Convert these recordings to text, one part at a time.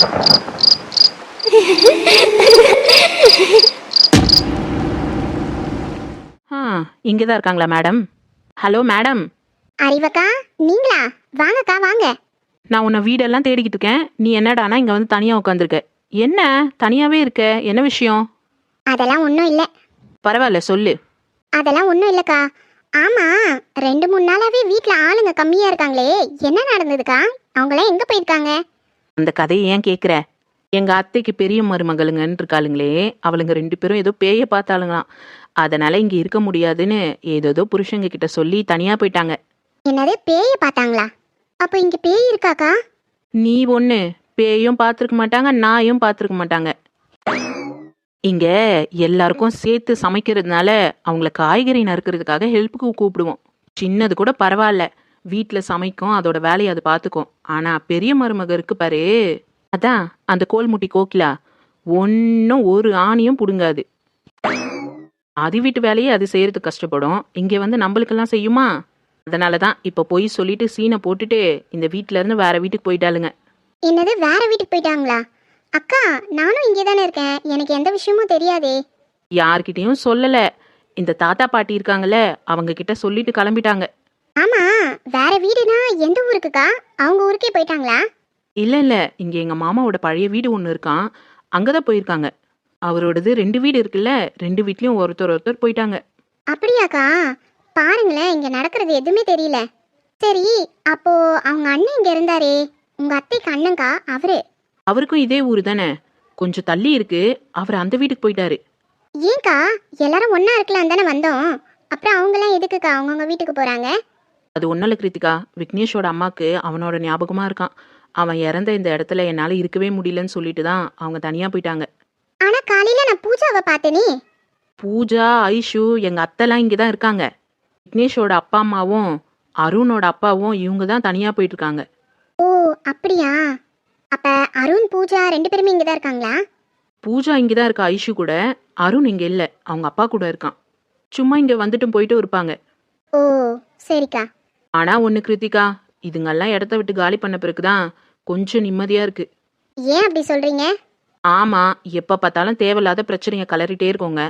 ஆ இங்கே தான் இருக்காங்களா மேடம்? Hello madam? அறிவக்கா நீங்களா? வாங்கக்கா வாங்க. நான் உன்னை வீடெல்லாம் தேடிக்கிட்டு இருக்கேன். நீ என்னடானா இங்கே வந்து தனியாக உட்காந்துருக்க? என்ன? தனியாகவே இருக்க? என்ன விஷயம்? அதெல்லாம் ஒன்றும் இல்லை. பரவாயில்ல சொல்லு. அதெல்லாம் ஒன்றும் இல்லைக்கா. ஆமாம் ரெண்டு மூணு நாளாவே வீட்டில் ஆளுங்க கம்மியாக இருக்காங்களே. என்ன நடந்ததுக்கா? அவங்களாம் எங்கே போயிருக்காங்க? அந்த கதையை ஏன் கேட்குற எங்கள் அத்தைக்கு பெரிய மருமகளுங்கன்னு இருக்காளுங்களே அவளுங்க ரெண்டு பேரும் ஏதோ பேய பார்த்தாளுங்களாம். அதனால் இங்கே இருக்க முடியாதுன்னு ஏதேதோ புருஷங்க கிட்ட சொல்லி தனியாக போயிட்டாங்க. என்னது பேயை பார்த்தாங்களா? அப்போ இங்கே பேய் இருக்காக்கா? நீ ஒன்று பேயும் பார்த்துருக்க மாட்டாங்க நாயும் பார்த்துருக்க மாட்டாங்க. இங்கே எல்லாருக்கும் சேர்த்து சமைக்கிறதுனால அவங்கள காய்கறி நறுக்கிறதுக்காக ஹெல்ப்புக்கு கூப்பிடுவோம். சின்னது கூட பரவாயில்ல. வீட்டில் சமைக்கும் அதோட வேலையை அது பார்த்துக்கும் ஆனால் பெரிய மருமக இருக்கு பாரு. அதான் அந்த கோல்முட்டி கோகிலா ஒன்றும் ஒரு ஆணியும் பிடுங்காது. அது வீட்டு வேலையை அது செய்யறதுக்கு கஷ்டப்படும். இங்கே வந்து நம்மளுக்கெல்லாம் செய்யுமா? அதனால தான் இப்போ போய் சொல்லிட்டு சீனை போட்டுட்டு இந்த வீட்ல இருந்து வேற வீட்டுக்கு போயிட்டாளுங்க. என்னது வேற வீட்டுக்கு போயிட்டாங்களா? அக்கா நானும் இங்கே தானே இருக்கேன். எனக்கு எந்த விஷயமும் தெரியாதே. யார்கிட்டயும் சொல்லல. இந்த தாத்தா பாட்டி இருக்காங்கல்ல அவங்க கிட்ட சொல்லிட்டு கிளம்பிட்டாங்க. ஆமாம் வேற வீடுனா எந்த ஊருக்குக்கா? அவங்க ஊருக்கே போயிட்டாங்களா? இல்ல இல்ல. இங்க எங்க மாமாவோட பழைய வீடு ஒன்று இருக்கான். அங்கதான் போயிருக்காங்க. அவரோடது ரெண்டு வீடு இருக்குல்ல ரெண்டு வீட்லயும் ஒருத்தர் ஒருத்தர் போயிட்டாங்க. அப்படியாக்கா? பாருங்களேன் இங்கே நடக்கிறது எதுவுமே தெரியல. சரி அப்போ அவங்க அண்ணன் இங்கே இருந்தாரே. உங்கள் அத்தைக்கு அண்ணன்க்கா? அவரு? அவருக்கும் இதே ஊரு தானே. கொஞ்சம் தள்ளி இருக்கு. அவர் அந்த வீட்டுக்கு போயிட்டாரு. ஏன்க்கா? எல்லாரும் ஒன்றா இருக்கலாம் தானே வந்தோம். அப்புறம் அவங்களாம் எதுக்குக்கா அவங்கவுங்க வீட்டுக்கு போகிறாங்க அது ஒன்றும் இல்லை கிருத்திகா. விக்னேஷோட அம்மாக்கு அவனோட ஞாபகமா இருக்கான். அவன் இறந்த இந்த இடத்துல என்னால் இருக்கவே முடியலன்னு சொல்லிட்டு தான் அவங்க தனியாக போயிட்டாங்க. ஆனால் காலையில் நான் பூஜாவை பார்த்தேனே. பூஜா ஐஷு எங்கள் அத்தைலாம் இங்கே தான் இருக்காங்க. விக்னேஷோட அப்பா அம்மாவும் அருணோட அப்பாவும் இவங்க தான் தனியாக போயிட்டு இருக்காங்க ஓ அப்படியா? அப்போ அருண் பூஜா ரெண்டு பேருமே இங்கே தான் இருக்காங்களா? பூஜா இங்கே தான் இருக்கா ஐஷு கூட. அருண் இங்கே இல்லை. அவங்க அப்பா கூட இருக்கான். சும்மா இங்கே வந்துட்டும் போயிட்டும் இருப்பாங்க. ஓ சரிக்கா. ஆனால் ஒன்று கிருத்திகா இதுங்கெல்லாம் இடத்த விட்டு காலி பண்ண பிறகு தான் கொஞ்சம் நிம்மதியாக இருக்கு. ஏன் அப்படி சொல்கிறீங்க ஆமாம் எப்போ பார்த்தாலும் தேவையில்லாத பிரச்சனையை கலறிட்டே இருக்கோங்க.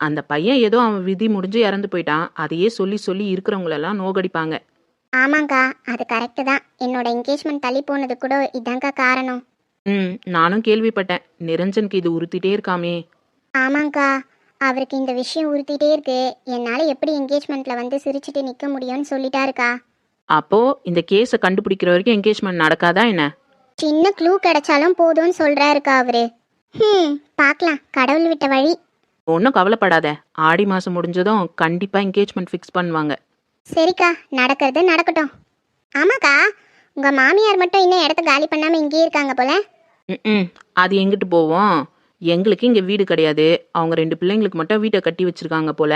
அந்த பையன் ஏதோ அவன் விதி முடிஞ்சு இறந்து போயிட்டான். அதையே சொல்லி சொல்லி இருக்கிறவங்களெல்லாம் நோகடிப்பாங்க. ஆமாங்க்கா அது கரெக்டு தான். என்னோட என்கேஜ்மெண்ட் தள்ளி போனது கூட இதாங்க்கா காரணம். ம் நானும் கேள்விப்பட்டேன். நிரஞ்சனுக்கு இது உறுத்திட்டே இருக்காமே. ஆமாங்க்கா அவருக்கு இந்த விஷயம் உறுத்திட்டே இருக்கு. என்னால் எப்படி என்கேஜ்மெண்ட்டில் வந்து சிரிச்சிட்டு நிற்க முடியும்னு சொல்லிட்டாருக்கா. அப்போ இந்த கேஸை கண்டுபிடிக்கிற வரைக்கும் என்கேஜ்மெண்ட் நடக்காதா என்ன? சின்ன க்ளூ கிடைச்சாலும் போதும்னு சொல்கிறாருக்கா அவரு ம் பார்க்கலாம். கடவுள் விட்ட வழி. ஒன்றும் கவலைப்படாத. ஆடி மாதம் முடிஞ்சதும் கண்டிப்பாக என்கேஜ்மெண்ட் ஃபிக்ஸ் பண்ணுவாங்க. சரிக்கா நடக்கிறது நடக்கட்டும். ஆமாக்கா உங்கள் மாமியார் மட்டும் இன்னும் இடத்த காலி பண்ணாமல் இங்கேயே இருக்காங்க போல. ம் அது எங்கிட்டு போவோம்? எங்களுக்கு இங்கே வீடு கிடையாது. அவங்க ரெண்டு பிள்ளைங்களுக்கு மட்டும் வீட்டை கட்டி வச்சிருக்காங்க போல.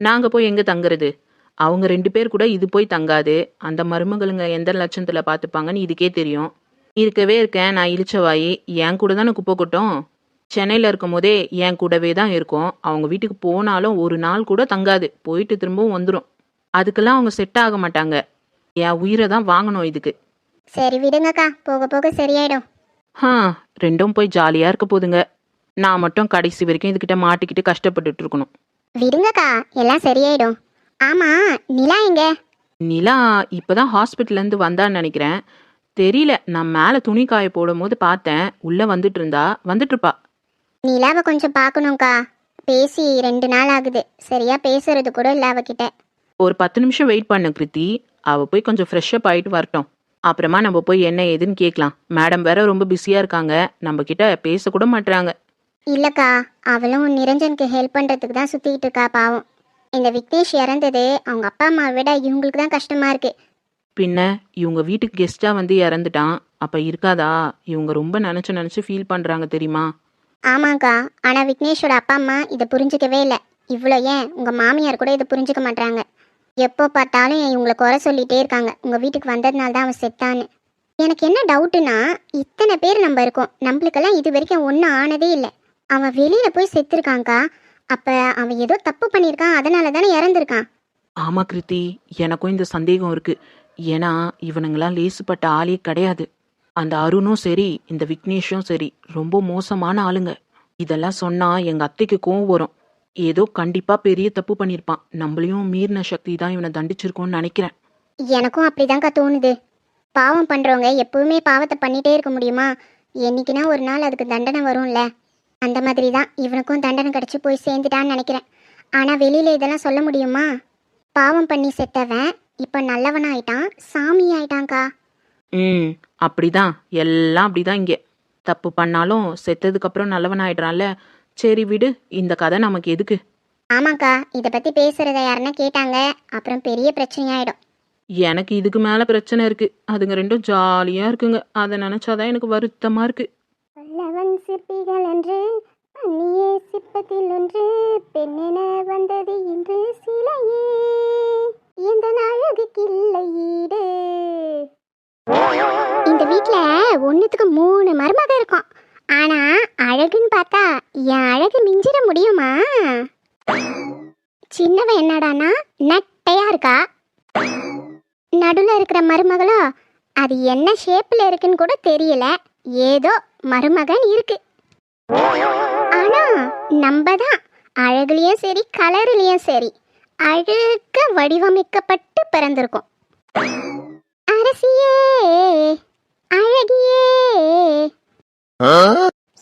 நாங்கள் போய் எங்கே தங்குறது? அவங்க ரெண்டு பேர் கூட இது போய் தங்காது. அந்த மருமகளுங்க எந்த லட்சத்தில் பார்த்துப்பாங்கன்னு இதுக்கே தெரியும். இருக்கவே இருக்கேன் நான் இழிச்சவாயி என் கூட தானே குப்பை கொட்டும்? சென்னையில் இருக்கும் போதே என் கூடவே தான் இருக்கும். அவங்க வீட்டுக்கு போனாலும் ஒரு நாள் கூட தங்காது. போயிட்டு திரும்பவும் வந்துடும் அதுக்கெல்லாம் அவங்க செட் ஆக மாட்டாங்க. என் உயிரை தான் வாங்கணும் இதுக்கு. சரி விடுங்கக்கா. போக போக சரியாயிடும். ஆ ரெண்டும் போய் ஜாலியாக இருக்க போதுங்க. நான் மட்டும் கடைசி வரைக்கும் இதுகிட்ட மாட்டிக்கிட்டு கஷ்டப்பட்டுட்டு இருக்கணும். விடுங்கக்கா. எல்லாம் சரியாயிடும். ஆமாம் நிலா எங்க? நிலா இப்போதான் ஹாஸ்பிட்டல்லேருந்து வந்தான்னு நினைக்கிறேன். தெரியல நான் மேலே துணி காய போடும்போது பார்த்தேன். உள்ளே வந்துட்டு இருந்தா வந்துட்டு இருப்பா. நிலாவை கொஞ்சம் பார்க்கணும்க்கா. பேசி ரெண்டு நாள் ஆகுது. சரியா பேசுறது கூட இல்லை அவகிட்ட. ஒரு பத்து நிமிஷம் வெயிட் பண்ணு கிருத்தி. அவள் போய் கொஞ்சம் ஃப்ரெஷ்அப் ஆகிட்டு வரட்டும். அப்புறமா நம்ம போய் என்ன ஏதுன்னு கேட்கலாம். மேடம் வேற ரொம்ப பிஸியாக இருக்காங்க. நம்ம கிட்ட பேசக்கூட மாட்டுறாங்க இல்லைக்கா அவளும் நிரஞ்சனுக்கு ஹெல்ப் பண்ணுறதுக்கு தான் சுற்றிக்கிட்டு இருக்கா பாவம். இந்த விக்னேஷ் இறந்தது அவங்க அப்பா அம்மாவை விட இவங்களுக்கு தான் கஷ்டமா இருக்கு. பின்ன இவங்க வீட்டுக்கு கெஸ்ட்டாக வந்து இறந்துட்டான். அப்போ இருக்காதா? இவங்க ரொம்ப நினச்சி நினச்சி ஃபீல் பண்ணுறாங்க தெரியுமா? ஆமாக்கா. ஆனால் விக்னேஷோட அப்பா அம்மா இதை புரிஞ்சுக்கவே இல்லை. இவ்வளோ ஏன்? உங்கள் மாமியார் கூட இதை புரிஞ்சுக்க மாட்டாங்க எப்போ பார்த்தாலும் இவங்களை குறை சொல்லிட்டே இருக்காங்க. உங்கள் வீட்டுக்கு வந்ததுனால தான் அவன் செத்தான்னு. எனக்கு என்ன டவுட்டுனா இத்தனை பேர் நம்ம இருக்கோம். நம்மளுக்கெல்லாம் இது வரைக்கும் ஒன்றும் ஆனதே இல்லை. அவன் வெளியில் போய் செத்துருக்காங்க்கா அப்போ அவன் ஏதோ தப்பு பண்ணியிருக்கான் அதனால தானே இறந்துருக்கான். ஆமா கிருத்தி எனக்கும் இந்த சந்தேகம் இருக்கு. ஏன்னா இவனுங்களாம் லேசுப்பட்ட ஆளே கிடையாது. அந்த அருணும் சரி இந்த விக்னேஷும் சரி ரொம்ப மோசமான ஆளுங்க. இதெல்லாம் சொன்னா எங்க அத்தைக்கு கோவம் வரும். ஏதோ கண்டிப்பா பெரிய தப்பு பண்ணியிருப்பான். நம்மளையும் மீறின சக்தி தான் இவனை தண்டிச்சிருக்கோன்னு நினைக்கிறேன். எனக்கும் அப்படிதான்க்கா தோணுது. பாவம் பண்றவங்க எப்பவுமே பாவத்தை பண்ணிட்டே இருக்க முடியுமா? என்னைக்குனா ஒரு நாள் அதுக்கு தண்டனை வரும்ல. அந்த மாதிரி தான் இவனுக்கும் தண்டனை கிடைச்சி போய் சேர்ந்துட்டான்னு நினைக்கிறேன். ஆனா வெளியில இதெல்லாம் சொல்ல முடியுமா? பாவம் பண்ணி செத்தவன் இப்ப நல்லவனாயிட்டான் சாமி ஆயிட்டான்க்கா. ம் அப்படிதான். எல்லாம் அப்படிதான் இங்கே. தப்பு பண்ணாலும் செத்ததுக்கு அப்புறம் நல்லவன் ஆயிடுறான்ல சரி விடு இந்த கதை நமக்கு எதுக்கு? ஆமாக்கா இதை பத்தி பேசுறத யாருன்னா கேட்டாங்க. அப்புறம் பெரிய பிரச்சனையாயிடும். எனக்கு இதுக்கு மேல பிரச்சனை இருக்கு. அதுங்க ரெண்டும் ஜாலியா இருக்குங்க. அதை நினைச்சாதான் எனக்கு வருத்தமா இருக்கு. பெண் சிற்பிகள் என்று பண்ணியே சிற்பத்தில் ஒன்று பெண்ணென வந்தது இன்று சிலையே. இந்த அழகுக்கு ஈடு இந்த வீட்டில் ஒன்றுத்துக்கு மூணு மருமக இருக்கும். ஆனா அழகுன்னு பார்த்தா என் அழகு மிஞ்சிட முடியுமா? சின்னவன் என்னடானா நட்டையா இருக்கா? நடுவில் இருக்கிற மருமகளோ அது என்ன ஷேப்பில் இருக்குன்னு கூட தெரியல. ஏதோ மருமகன் இருக்கு. ஆனா நம்ம தான் அழகுலயும் சரி கலர்லயும் சரி அழக வடிவமைக்கப்பட்டு பிறந்திருக்கோம். அரசியே அழகியே.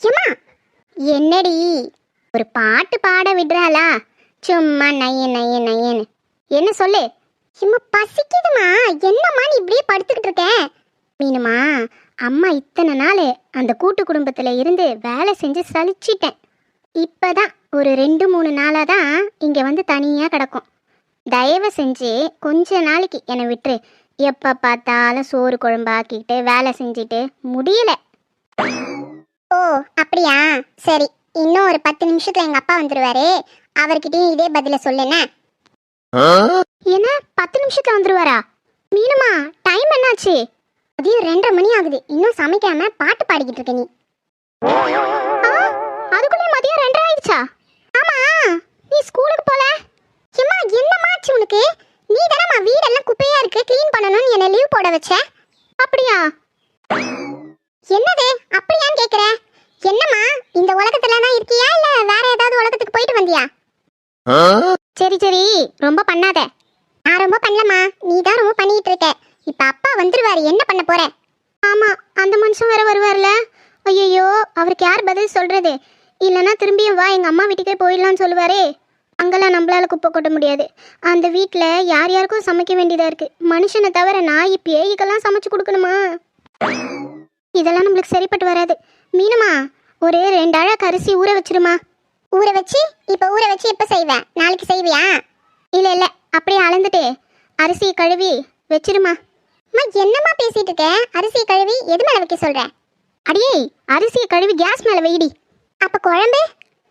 ஏம்மா, என்னடி ஒரு பாட்டு பாட விடுறாளா? சும்மா நைய நைய நையன்னு. என்ன சொல்லு? சும்மா பசிக்குதுமா? என்னம்மா நீ இப்படியே படுத்துக்கிட்டு இருக்கேன் மீனுமா அம்மா இத்தனை நாள் அந்த கூட்டு குடும்பத்தில் இருந்து வேலை செஞ்சு சலிச்சிட்டேன். இப்போதான் ஒரு ரெண்டு மூணு நாளாக தான் இங்கே வந்து தனியாக கிடக்கும். தயவு செஞ்சு கொஞ்ச நாளைக்கு என்னை விட்டுரு. எப்போ பார்த்தாலும் சோறு குழம்பு ஆக்கிட்டு வேலை செஞ்சுட்டு முடியல. ஓ அப்படியா? சரி இன்னும் ஒரு பத்து நிமிஷத்துல எங்க அப்பா வந்துருவாரு. அவர்கிட்டயும் இதே பதில சொல்லுன என்ன பத்து நிமிஷத்துல வந்துருவாரா? மீனுமா டைம் என்னாச்சு? மதியம் ரெண்டரை மணி ஆகுது. இன்னும் சமைக்காம பாட்டு பாடிக்கிட்டு இருக்க நீ. அதுக்குள்ளே மதியம் ரெண்டரை ஆயிடுச்சா? ஆமா நீ ஸ்கூலுக்கு போல. எம்மா என்னமாச்சு உனக்கு? நீ தானம்மா வீடெல்லாம் குப்பையா இருக்கு. க்ளீன் பண்ணணும்னு என்ன லீவ் போட வச்ச. அப்படியா? என்னது? அப்படியான்னு கேக்குற. என்னம்மா இந்த உலகத்துல தான் இருக்கியா? இல்ல வேற ஏதாவது உலகத்துக்கு போயிட்டு வந்தியா? சரி சரி ரொம்ப பண்ணாத. நான் ரொம்ப பண்ணலம்மா. நீ தான் ரொம்ப பண்ணிட்டு இருக்க. இப்ப அப்பா வந்துருவாரு. என்ன பண்ண போற? ஆமா அந்த மனுஷன் வேற வருவார்ல. ஐயோ அவருக்கு யார் பதில் சொல்றது? இல்லைன்னா திரும்பியும் வா எங்க அம்மா வீட்டுக்கே போயிடலாம்னு சொல்லுவாரே. அங்கெல்லாம் நம்மளால குப்பை கொட்ட முடியாது. அந்த வீட்டில் யார் யாருக்கும் சமைக்க வேண்டியதா இருக்கு? மனுஷனை தவிர நாய் பேய்க்கெல்லாம் சமைச்சு கொடுக்கணுமா? இதெல்லாம் நம்மளுக்கு சரிப்பட்டு வராது. மீனுமா ஒரு ரெண்டு அழகு அரிசி ஊற வச்சிருமா? ஊற வச்சு? இப்போ ஊற வச்சு எப்போ செய்வேன் நாளைக்கு செய்வியா? இல்லை இல்லை அப்படியே அளந்துட்டு அரிசியை கழுவி வச்சிருமா? என்னம்மா பேசிட்டு இருக்க? அரிசியை கழுவி எது மேலே வைக்க சொல்ற? அடியே அரிசியை கழுவி கேஸ் மேலே வைடி. அப்போ குழம்பு?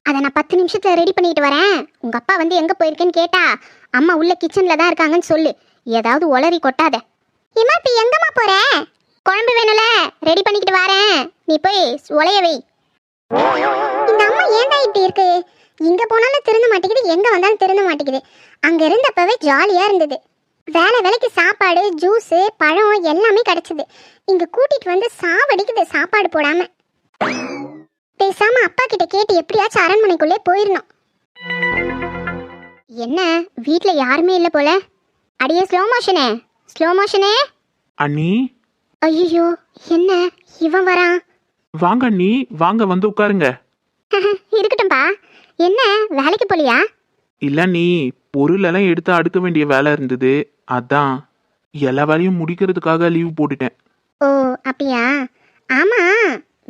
அதை நான் பத்து நிமிஷத்துல ரெடி பண்ணிட்டு வரேன். உங்க அப்பா வந்து எங்க போயிருக்கேன்னு கேட்டா அம்மா உள்ள கிச்சன்ல தான் இருக்காங்கன்னு சொல்லு. ஏதாவது உளறி கொட்டாத. இம்மா இப்ப எங்கம்மா போற? குழம்பு வேணும்ல ரெடி பண்ணிக்கிட்டு வரேன். நீ போய் உலைய வை. இந்த அம்மா ஏன்டா இப்படி இருக்கு? இங்க போனாலும் திருந்த மாட்டேங்குது எங்க வந்தாலும் திருந்த மாட்டேங்குது. அங்க இருந்தப்பவே ஜாலியா இருந்தது. வேலை வேலைக்கு சாப்பாடு ஜூஸ் பழம் எல்லாமே கிடைச்சது. இங்க கூட்டிட்டு வந்து சாவடிக்குது சாப்பாடு போடாம. பேசாம அப்பா கிட்ட கேட்டு எப்படியாச்சும் அரண்மனைக்குள்ளே போயிடணும் என்ன? வீட்ல யாருமே இல்ல போல? அடியே ஸ்லோ மோஷனே ஸ்லோ மோஷனே அண்ணி. ஐயோ என்ன? இவன் வரான். வாங்க அண்ணி வாங்க வந்து உட்காருங்க. இருக்கட்டும்பா. என்ன? வேலைக்கு போலியா? இல்ல நீ பொருளெல்லாம் எடுத்து அடுக்க வேண்டிய வேலை இருந்தது. அதான் எல்லா வேலையும் முடிக்கிறதுக்காக லீவ் போட்டுட்டேன். ஓ அப்படியா? ஆமா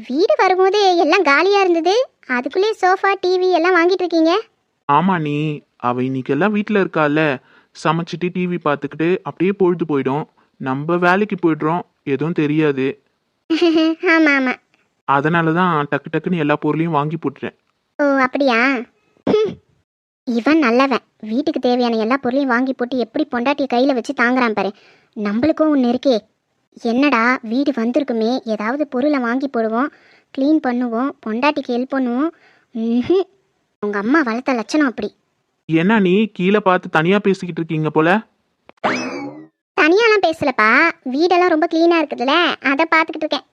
வீடு வரும்போது எல்லாம் காலியா இருந்தது. அதுக்குள்ளே சோஃபா டிவி எல்லாம் வாங்கிட்டு இருக்கீங்க? ஆமா நீ. அவ இன்னைக்கெல்லாம் வீட்டில் இருக்கால. சமைச்சிட்டு டிவி பார்த்துக்கிட்டு அப்படியே பொழுது போயிடும். நம்ம வேலைக்கு போயிடுறோம். எதுவும் தெரியாது. ஆமா ஆமா. அதனால தான் டக்கு டக்குன்னு எல்லா பொருளையும் வாங்கி போட்டுட்டேன். ஓ அப்படியா. இவன் நல்லவன். வீட்டுக்கு தேவையான எல்லா பொருளையும் வாங்கி போட்டு எப்படி பொண்டாட்டிய கையில் வச்சு தாங்குறான் பாரு. நம்மளுக்கும் ஒன்று இருக்கே. என்னடா வீடு வந்திருக்குமே. ஏதாவது பொருளை வாங்கி போடுவோம் க்ளீன் பண்ணுவோம் பொண்டாட்டிக்கு ஹெல்ப் பண்ணுவோம். உங்க அம்மா வளர்த்த லட்சணம் அப்படி. என்ன நீ கீழே பார்த்து தனியாக பேசிக்கிட்டு இருக்கீங்க போல? தனியாலாம் பேசலப்பா. வீடெல்லாம் ரொம்ப க்ளீனாக இருக்குதுல்ல. அதை பார்த்துக்கிட்டு இருக்கேன்.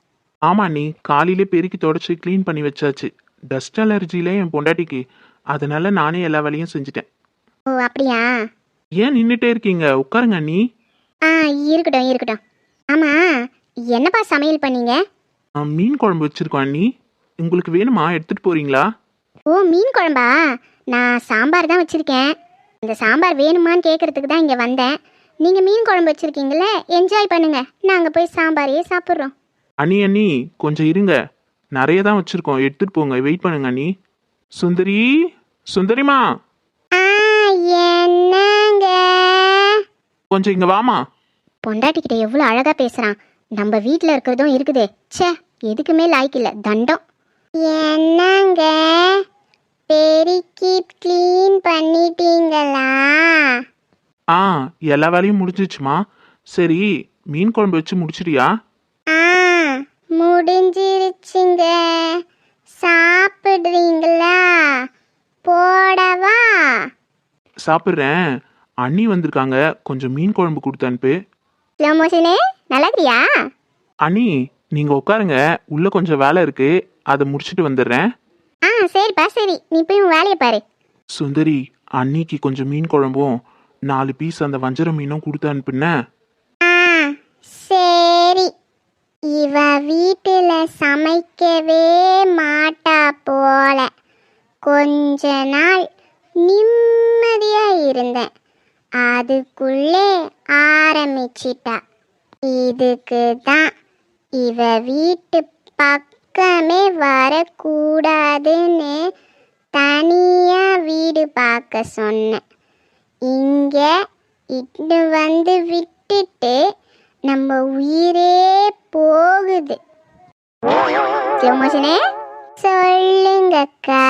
ஆமா நீ காலையிலே பெருக்கி தொடச்சி க்ளீன் பண்ணி வச்சாச்சு. டஸ்ட் அலர்ஜிலே என் பொண்டாட்டிக்கு. அதனால நானே எல்லா வேலையும் செஞ்சுட்டேன். ஓ அப்படியா? ஏன் நின்றுட்டே இருக்கீங்க? உட்காருங்க நீ ஆ இருக்கட்டும் இருக்கட்டும். ஆமாம் என்னப்பா சமையல் பண்ணீங்க? மீன் குழம்பு வச்சிருக்கோம் நீ உங்களுக்கு வேணுமா? எடுத்துட்டு போறீங்களா? ஓ மீன் குழம்பா? நான் சாம்பார் தான் வச்சுருக்கேன். இந்த சாம்பார் வேணுமான்னு கேட்குறதுக்கு தான் இங்கே வந்தேன். நீங்கள் மீன் குழம்பு வச்சுருக்கீங்களே என்ஜாய் பண்ணுங்க. நாங்கள் போய் சாம்பாரையே சாப்பிட்றோம். அண்ணி அண்ணி கொஞ்சம் இருங்க. நிறைய தான் வச்சிருக்கோம். எடுத்துட்டு போங்க. வெயிட் பண்ணுங்க அண்ணி. சுந்தரி. சுந்தரிமா? ஆ என்னங்க? கொஞ்சம் இங்க வாமா. பொண்டாட்டிக்கிட்ட எவ்வளோ அழகாக பேசுகிறான் நம்ம வீட்டில் இருக்கிறதும் இருக்குதே. ச்சே எதுக்குமே லாய்க்கு இல்லை. தண்டம். என்னங்க? பெருக்கி க்ளீன் பண்ணிட்டீங்களா? ஆ எல்லா வேலையும் முடிஞ்சிச்சுமா சரி மீன் குழம்பு வச்சு முடிச்சிட்டியா? ஆ முடிஞ்சிருச்சுங்க. சாப்பிடுறீங்களா சாப்பிட்றேன். அண்ணி வந்திருக்காங்க. கொஞ்சம் மீன் குழம்பு கொடுத்து அனுப்பு. ஸ்லோ மோஷனு நல்லதுயா அண்ணி நீங்க உட்காருங்க. உள்ள கொஞ்சம் வேலை இருக்கு. அதை முடிச்சிட்டு வந்துடுறேன். ஆ சரிப்பா சரி. நீ போய் உன் வேலையை பாரு. சுந்தரி அன்னிக்கு கொஞ்சம் மீன் குழம்பும் நாலு பீஸ் அந்த வஞ்சர மீனும் கொடுத்து அனுப்புனேன் ஆ சரி. இவ வீட்டில் சமைக்கவே மாட்டா போல. கொஞ்ச நாள் நிம்மதியா இருந்தேன். அதுக்குள்ளே ஆரம்பிச்சிட்டா. இதுக்கு தான் இவ வீட்டு பக்கமே வரக்கூடாதுன்னு தனியா வீடு பார்க்க சொன்னேன். இங்க இட்டு வந்து விட்டுட்டு நம்ம உயிரே போகுது. சொல்லுங்கக்கா.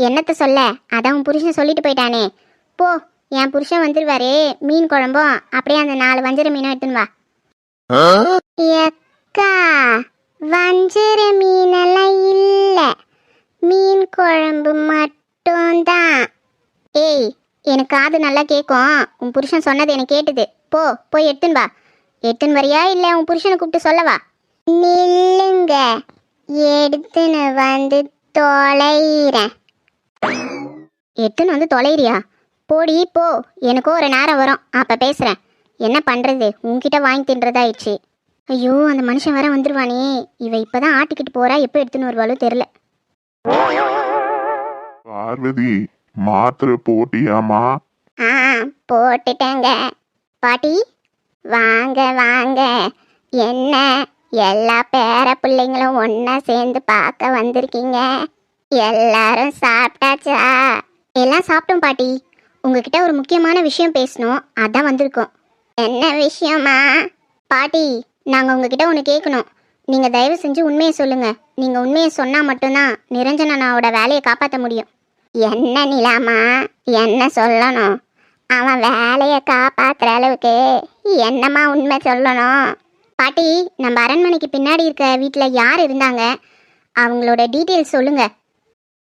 என்னத்தை சொல்ல? அதான் உன் புருஷன் சொல்லிட்டு போயிட்டானே. போ என் புருஷன் வந்துருவாரு. மீன் குழம்பும். அப்படியே அந்த நாலு வஞ்சர மீனும் எடுத்துன்னு வா. எக்கா வஞ்சர மீனெல்லாம் இல்லை. மீன் குழம்பு மட்டும்தான். ஏய் எனக்கு காது நல்லா கேட்கும் உன் புருஷன் சொன்னது எனக்கு கேட்டுது. போ போய் எடுத்துன்னு வா. எடுத்துன்னு வரியா இல்லை உன் புருஷனை கூப்பிட்டு சொல்லவா? நில்லுங்க. எடுத்துன்னு வந்து தொலைகிறேன் எடுத்துன்னு வந்து தொலைறியா? போடி போ. எனக்கும் ஒரு நேரம் வரும். அப்போ பேசுகிறேன் என்ன பண்ணுறது உன்கிட்ட வாங்கி தின்றதாயிடுச்சு. ஐயோ அந்த மனுஷன் வர வந்துருவானே. இவ இப்பதான் ஆட்டிக்கிட்டு போறா. எப்போ எடுத்துன்னு வருவாளோ தெரில பார்வதி மாத்திரை போட்டியாமா ஆ போட்டுட்டேங்க. பாட்டி வாங்க வாங்க. என்ன? எல்லா பேர பிள்ளைங்களும் ஒன்றா சேர்ந்து பார்க்க வந்திருக்கீங்க. எல்லாரும் சாப்பிட்டாச்சா? எல்லாம் சாப்பிட்டோம் பாட்டி. உங்ககிட்ட ஒரு முக்கியமான விஷயம் பேசணும். அதான் வந்திருக்கோம். என்ன விஷயமா? பாட்டி நாங்கள் உங்ககிட்ட ஒன்று கேட்கணும் நீங்கள் தயவு செஞ்சு உண்மையை சொல்லுங்கள் நீங்கள் உண்மையை சொன்னால் மட்டும்தான் நிரஞ்சனனாவோட வேலையை காப்பாற்ற முடியும். என்ன நிலாமா? என்ன சொல்லணும்? அவன் வேலையை காப்பாற்றுற அளவுக்கு என்னம்மா உண்மை சொல்லணும்? பாட்டி நம்ம அரண்மனைக்கு பின்னாடி இருக்க வீட்டில் யார் இருந்தாங்க? அவங்களோட டீட்டெயில்ஸ் சொல்லுங்கள்